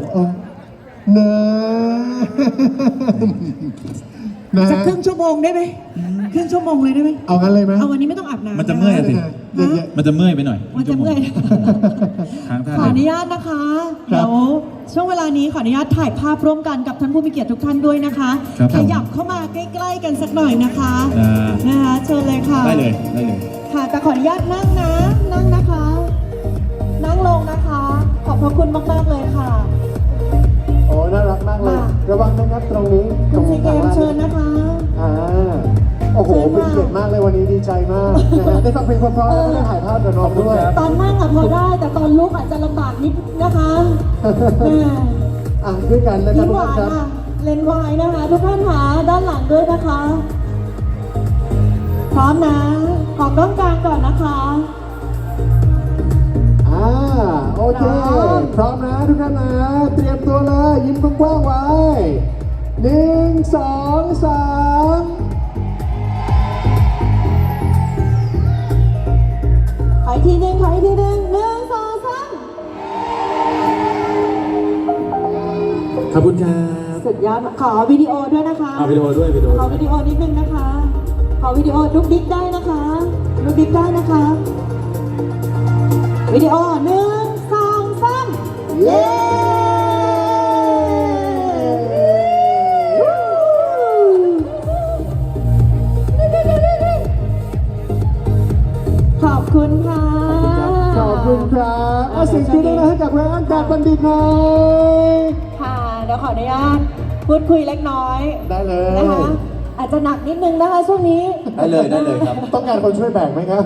บเออเนนะสักครึ่งชั่วโมงได้ไหมครึ่งชั่วโมงเลยได้ไหมเอางั้นเลยไหมเอาวันนี้ไม่ต้องอาบน้ำมันจะเมื่อยอะสิเยอะมันจะเมื่อยไปหน่อยมันจะเมื่อยค้างท่าขออไหนนุญาตนะคะเดี๋ยวช่วงเวลานี้ขออนุญาตถ่ายภาพร่วมกันกับท่านผู้มีเกียรติทุกท่านด้วยนะคะ ครับผมขยับเข้ามาใกล้ๆกันสักหน่อยนะคะอ่า นะคะเชิญเลยค่ะได้เลยได้เลย ค่ะแต่ขออนุญาตนั่งนะนั่งนะคะ นั่งลงนะคะข อบพระคุณมากๆเลยค่ะๆโอ้น่ารักมากเลยมาระวังนะครับตรงนี้ตคุรณงซีเกมข้างล่างเชิญนะคะ อ่าโอ้โหเชิญเป็นค่ะเกียรติมากเลยวันนี้ดีใจมากนะฮะได้ฟังเพลงเพราะๆแล้วก็ได้ถ่ายภาพกับน้องด้วย ตอนนั่งอะพอได้ แต่ตอนลุกอาจจะลำบากนิดนะคะแม่อะด้วยกันนะครัยิ้บมทุกหวาท่านนครับอะเลนส์วายนะคะ ทุกท่านหาด้านหลังด้วยนะคะ พร้อมนะ ขอกล้องกลางก่อนนะคะอ่า โอเค พร้อมนะทุกท่านนะ เตรียมตัวเลย ยิ้มกว้างๆไว้หนึ่งสองสามขออีกทีหนึ่งขออีกทีหนึ่งหนึ่งสองสามขอบคุณครับสุดยอดขอวิดีโอด้วยนะคะเอาวิดีโอด้วยวิดีโอขอวิดีโอนิดนึงนะคะ ขอวิดีโอลุกดิ๊กได้นะคะลุกดิ๊กได้นะคะ วิดีโอ เย้ขอบคุณค่ะ ขอบคุณครับเอาเสียงกรี๊ดดังๆให้กับไรอันการบัณฑิตหน่อยค่ะเดี๋ยวขออนุญาตพูดคุยเล็กน้อยได้เลยนะคะอาจจะหนักนิดนึงนะคะช่วงนี้ ได้เลยได้เลยครับต้องการคนช่วยแบกไหมครับ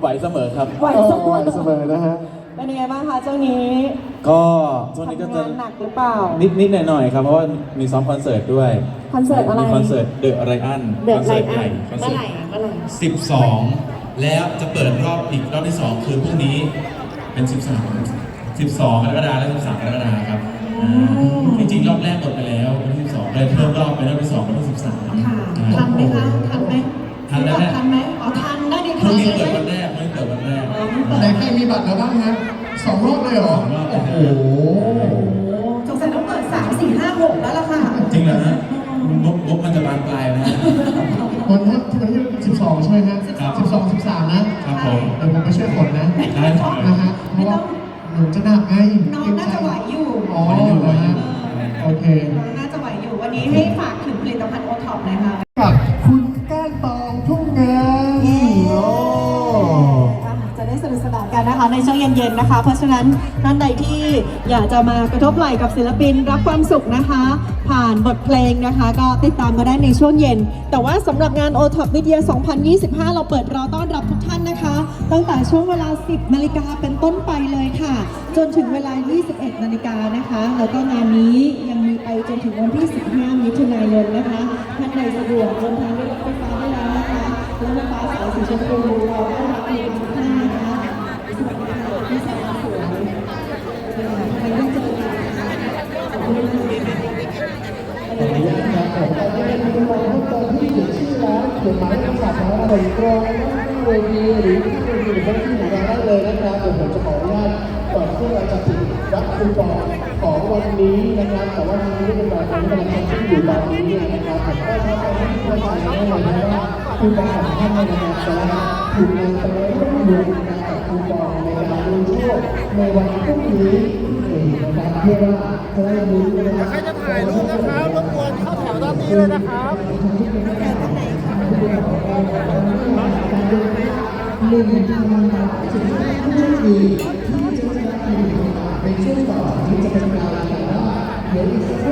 ไหวเสมอครับ ไหวสักไหววันเสมอนะฮะ เป็นยังไงบ้างคะช่วงนี้ก็ช่วงนี้ก็ทำจะงานหนักหรือเปล่า นิดนิดหน่อยหน่อยๆครับ เพราะว่ามีซ้อมคอนเสิร์ตด้วยคอนเสิร์ตอะไร มีคอนเสิร์ตเดอะไรอัน The คอนเสิร์ต Lion ใหญ่คอนเมื่เสิอร์ไหร่ตเมื่อไหร่12 แล้วจะเปิดรอบอีกรอบที่ 2 คือพรุ่งนี้เป็น 13 12กรกฎาคมและ13กรกฎาคม โอ้โหโอ้สงสัยต้องเปิดสามสี่ห้าหกแล้วล่ะค่ะจริงเหรอฮะงบงบมันจะบานปลายนะฮะวันนี้ที่วันที่สิบสองใช่ไหมฮะครับสิบสองสิบสามนะครับผม เดี๋ยวผมไปช่วยขนนะได้ครับ นะฮะเพราะว่าหนูจะหนักไงน้องน่าจะไหวอยู่อ๋อนะฮะโอเค น้องน่าจะไหวอยู่วันนี้ให้ฝากถึงผลิตภัณฑ์โอท็อปหน่อยค่ะ นะคะในช่วงเย็นๆนะคะ เพราะฉะนั้นท่านใดที่อยากจะมากระทบไหล่กับศิลปินรับความสุขนะคะ ผ่านบทเพลงนะคะ ก็ติดตามมาได้ในช่วงเย็น แต่ว่าสำหรับงาน o t o p Media 2025 เราเปิดรอต้อนรับทุกท่านนะคะ ตั้งแต่ช่วงเวลา 10นาฬิกาเป็นต้นไปเลยค่ะ จนถึงเวลา 21นาฬิกานะคะแล้วก็งานนี้ยังมีไปจนถึงวันที่ 15มิถุนายนนะคะท่านใดสะดวกเดินทางด้วยรถไฟฟ้าได้แล้วนะคะรถไฟฟ้าสายสีชมพูเราได้รับในทุกท่านนะคะ สวัสดีค่ะที่สาวสวยใครได้เจอกันขอบคุณค่าตครับผมตอนนี้เป็นคุณมองให้ตอนเขียนชื่อแล้วเขียนหมายเลขโทรศัพท์แล้วส่งตรงเวทีหรือที่เวทีหรือที่ที่ของเราได้เลยนะครับเดี๋ยวผมจะขออนุญาตเปิดเพื่อจะติรับคูปองของวันนี้นะครับ แต่ว่าวันนี้เป็นแบบของกำลังทำที่อยู่ตอนนี้นี่ยนะครับผมก็ทำให้ท่านผู้ชมได้เลยนะว่าคูปองของท่านเนี่ยนะครับจะถูกนำไปรวบรวมกันกับ คูปองในการดูช่วงในวันพรุ่งนี้เองนะครับเพื่อว่าจะได้รู้นะครับใครจะถ่ายรูปนะครับรบกวนเข้าแถวด้านนี้เลยนะครับหนึ่งทางถึงผู้โชคดีที่จะได้รับเงินในช่วงต่อที่จะเป็นการแต่ว่าเดี๋ยวอีกสัก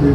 ถ่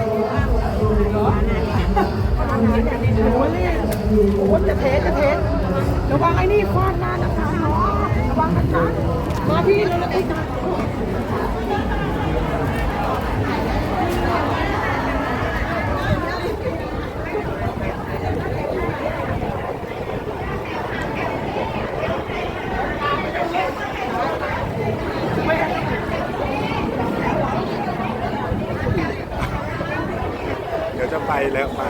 โอ้จะเทสจะเทสระวังไอ้นี่ฟาดหน้านะคะเนาะระวังนะจ๊ะมาพี่เราละตินเดี๋ยวจะไปแล้วมา